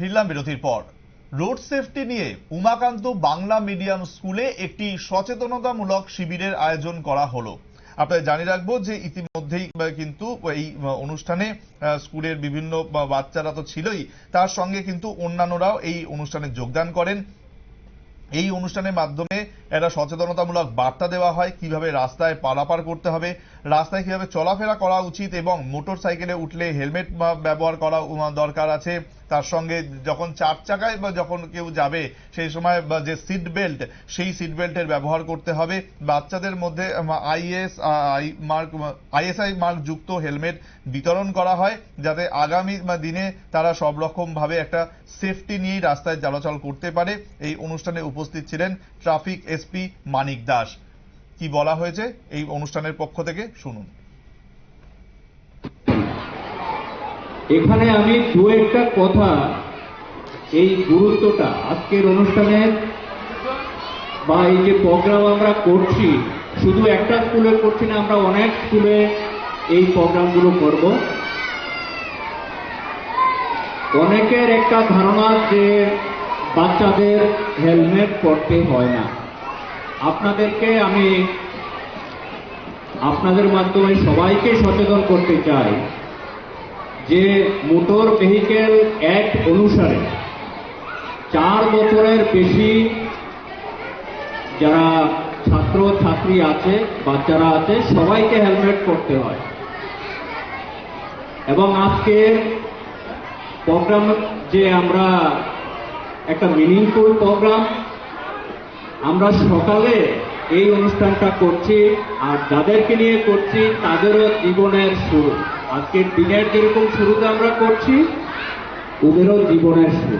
ফিরলাম বিরতির পর। রোড সেফটি নিয়ে উমাকান্ত বাংলা মিডিয়াম স্কুলে একটি সচেতনতামূলক শিবিরের আয়োজন করা হলো। আপনাদের জানিয়ে রাখব যে ইতিমধ্যেই কিন্তু এই অনুষ্ঠানে স্কুলের বিভিন্ন বাচ্চারা তো ছিলই। তার সঙ্গে কিন্তু অন্যান্যরাও এই অনুষ্ঠানে যোগদান করেন। এই অনুষ্ঠানের মাধ্যমে একটা সচেতনতামূলক বার্তা দেওয়া হয়, কীভাবে রাস্তায় পারাপার করতে হবে, রাস্তায় কীভাবে চলাফেরা করা উচিত এবং মোটর সাইকেলে উঠলে হেলমেট ব্যবহার করা দরকার আছে। তার সঙ্গে যখন চার চাকায় বা যখন কেউ যাবে, সেই সময় বা যে সিট বেল্ট সেই সিট বেল্টের ব্যবহার করতে হবে। বাচ্চাদের মধ্যে IS I mark ISI mark যুক্ত হেলমেট বিতরণ করা হয়, যাতে আগামী দিনে তারা সব রকম ভাবে একটা সেফটি নিয়েই রাস্তায় চলাচল করতে পারে। এই অনুষ্ঠানে উপস্থিত ছিলেন ট্রাফিক এসপি মানিক দাস। কি বলা হয়েছে? এই অনুষ্ঠানের পক্ষ থেকে শুনুন। এখানে আমি দু একটা কথা, এই গুরুত্বটা আজকের অনুষ্ঠানের বা এই যে প্রোগ্রাম আমরা করছি, শুধু একটা স্কুলে করছি না, আমরা অনেক স্কুলে এই প্রোগ্রামগুলো করব। অনেকের একটা ধারণা যে বাচ্চাদের হেলমেট পরতে হয় না। আপনাদেরকে আমি, আপনাদের মাধ্যমে সবাইকে সচেতন করতে চাই। যে মোটর ভেহিকেল অ্যাক্ট অনুসারে চার বছরের বেশি যারা ছাত্র, ছাত্রী আছে, বাচ্চারা আছে, সবাইকে হেলমেট পরতে হয়। এবং আজকে প্রোগ্রাম যে আমরা একটা মিনিংফুল প্রোগ্রাম, আমরা সকালে এই অনুষ্ঠানটা করছি আর যাদেরকে নিয়ে করছি, তাদেরও জীবনের শুরু। আজকের দিনের যেরকম শুরুতে আমরা করছি? ওদেরও জীবনের শুরু।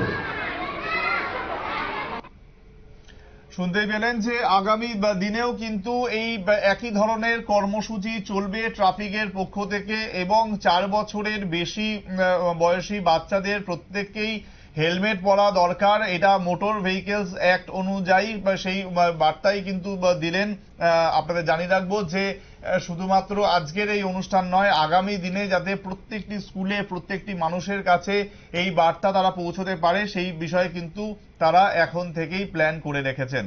শুনতেই পেলেন যে আগামী দিনেও কিন্তু এই একই ধরনের কর্মসূচি চলবে ট্রাফিকের পক্ষ থেকে এবং চার বছরের বেশি বয়সী বাচ্চাদের প্রত্যেককেই হেলমেট পরা দরকার, এটা মোটর ভেহিকেলস অ্যাক্ট অনুযায়ী সেই বার্তাই কিন্তু দিলেন আপনাদের জানিয়ে রাখব যে শুধুমাত্র আজকের এই অনুষ্ঠান নয়, আগামী দিনে যাতে প্রত্যেকটি স্কুলে প্রত্যেকটি মানুষের কাছে এই বার্তা তারা পৌঁছতে পারে, সেই বিষয়ে কিন্তু তারা এখন থেকেই প্ল্যান করে রেখেছেন।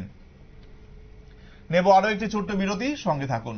নেব আরও একটি ছোট্ট বিরতি, সঙ্গে থাকুন।